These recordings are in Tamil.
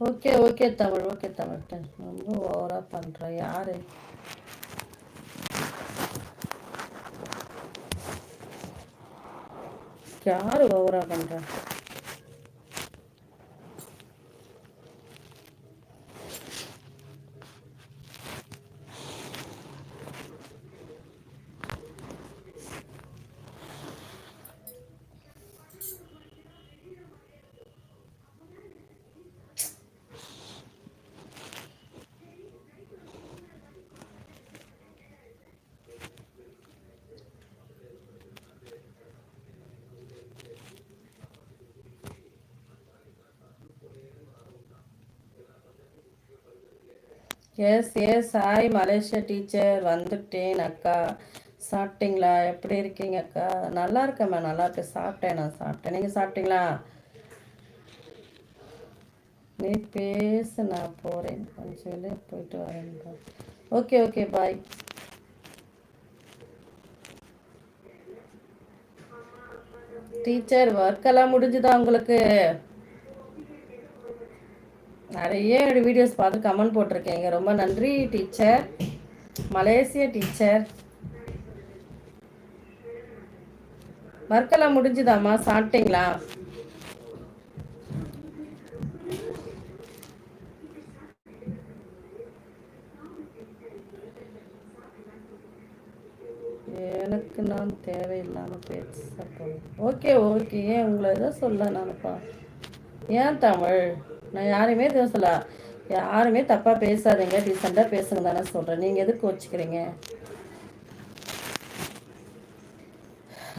Okay okay Tamil okay Tamil. ரொம்ப ஓவராக பண்ணுற யார்? யார் ஓவராக பண்ணுற yes yes hi Malaysia teacher வந்துட்டேன் அக்கா. சாப்பிட்டீங்களா? எப்படி இருக்கீங்க அக்கா? நல்லா இருக்கேம்மா. நல்லா இருக்கேன். சாப்பிட்டேன் நான் சாப்பிட்டேன். நீங்கள் சாப்பிட்டீங்களா? நீ பேசு நான் போகிறேன் கொஞ்சம் வெளியே போயிட்டு வரேன் ஓகே ஓகே பாய் டீச்சர் ஒர்க்கெல்லாம் முடிஞ்சுதா உங்களுக்கு? நிறைய வீடியோஸ் பார்த்து கமெண்ட் போட்டிருக்கேங்க. ரொம்ப நன்றி டீச்சர். மலேசிய டீச்சர். வர்க்கெல்லாம் முடிஞ்சுதாம்மா? சாப்பிட்டீங்களா? எனக்கு நான் தேவையில்லாமல் பேச ஓகே ஓகே ஏன் உங்களை எதோ சொல்ல நானுப்பா? ஏன் தமிழ்? நான் யாரையுமே எதுவும் சொல்ல யாருமே தப்பாக பேசாதீங்க டீசெண்டாக பேசுங்க தானே சொல்கிறேன் நீங்கள் எதுக்கு வச்சுக்கிறீங்க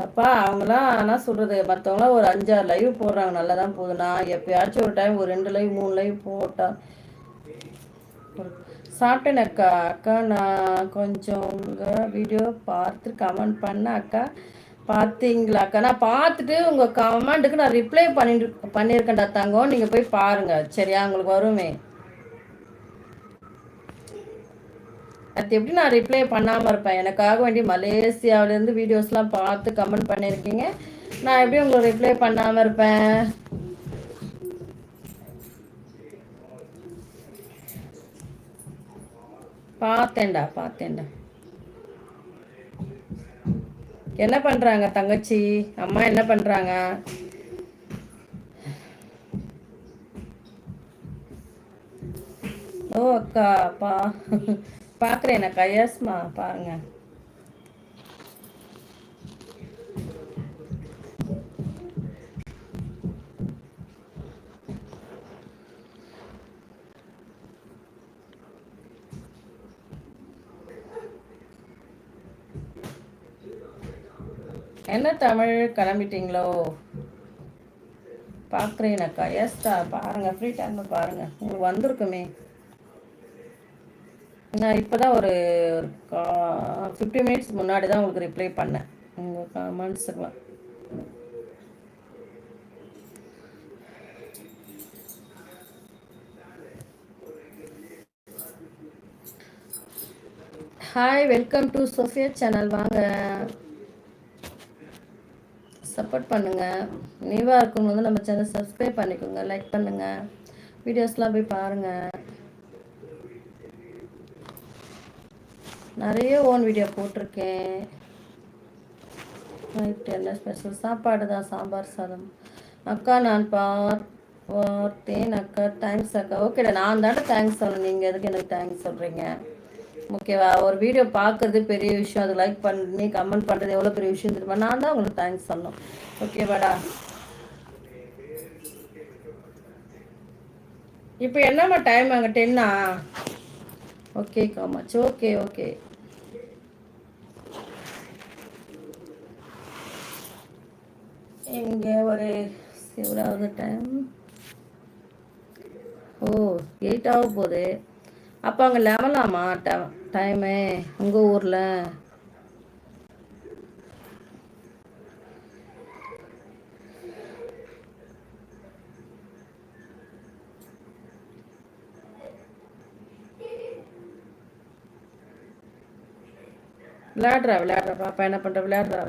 அப்பா அவங்களாம் என்ன சொல்கிறது மற்றவங்களாம் ஒரு அஞ்சாறு லைவ் போடுறாங்க. நல்லா தான் போகுது. நான் எப்போயாச்சும் ஒரு டைம் ஒரு ரெண்டு லைவ் மூணு லைவ் போட்டா சாப்பிட்டேன் அக்கா. அக்கா நான் கொஞ்சம் உங்கள் வீடியோ பார்த்து கமெண்ட் பண்ண அக்கா. பார்த்தீங்களாக்கா நான் பார்த்துட்டு உங்கள் கமெண்ட்டுக்கு நான் ரிப்ளை பண்ணிட்டு பண்ணியிருக்கேன்டா தங்கம். நீங்கள் போய் பாருங்கள் சரியா? உங்களுக்கு வருமே. அது எப்படி நான் ரிப்ளை பண்ணாமல் இருப்பேன்? எனக்காக வேண்டி மலேசியாவிலேருந்து வீடியோஸ்லாம் பார்த்து கமெண்ட் பண்ணியிருக்கீங்க நான் எப்படி உங்களுக்கு ரிப்ளை பண்ணாமல் இருப்பேன்? பார்த்தேன்டா பார்த்தேன்டா. என்ன பண்ணுறாங்க தங்கச்சி? அம்மா என்ன பண்ணுறாங்க ஓ அக்கா பா பார்க்குறேன் அக்கா எஸ்மா பாருங்க. என்ன தமிழ் கிளம்பிட்டீங்களோ? பார்க்குறேனக்கா எஸ்டா பாருங்கள் ஃப்ரீ டைமில் பாருங்கள் உங்களுக்கு வந்திருக்குமே. நான் இப்போ தான் ஒரு ஃபிஃப்டி மினிட்ஸ் முன்னாடி தான் உங்களுக்கு ரிப்ளை பண்ணேன். உங்கள் கமெண்ட்ஸுக்கெலாம் hi welcome to Sophia channel வாங்க. சப்போர்ட் பண்ணுங்கள் நியூவாக இருக்கும்போது நம்ம சேனல் சப்ஸ்கிரைப் பண்ணிக்கோங்க லைக் பண்ணுங்கள் வீடியோஸ்லாம் போய் பாருங்கள் நிறைய ஓன் வீடியோ போட்டிருக்கேன். நைட்டு என்ன ஸ்பெஷல் சாப்பாடு தான் சாம்பார் சாதம். அக்கா நான் பார் பார்த்தேன் அக்கா. தேங்க்ஸ் அக்கா. ஓகேடா நான் தாண்டா தேங்க்ஸ் சொல்லணும் நீங்கள் எதுக்கு எனக்கு தேங்க்ஸ் சொல்கிறீங்க ஓகேவா? ஒரு வீடியோ பார்க்குறது பெரிய விஷயம். அது லைக் பண்ணி கமெண்ட் பண்ணுறது எவ்வளோ பெரிய விஷயம் தெரியுமா? நான் தான் உங்களுக்கு தேங்க்ஸ் சொல்லணும். ஓகேவாடா? இப்போ என்னம்மா டைம் அங்கே டென்னா ஓகே காமாச்சு ஓகே ஓகே இங்கே ஒரு எவ்வளோ டைம் ஓ எயிட் ஆக போகுது. அப்போ அங்கே லெவலாமா? டைமு உங்கள் ஊரில். விளையாடுறா விளையாடுறா. பாப்பா என்ன பண்ணுற விளையாடுறா.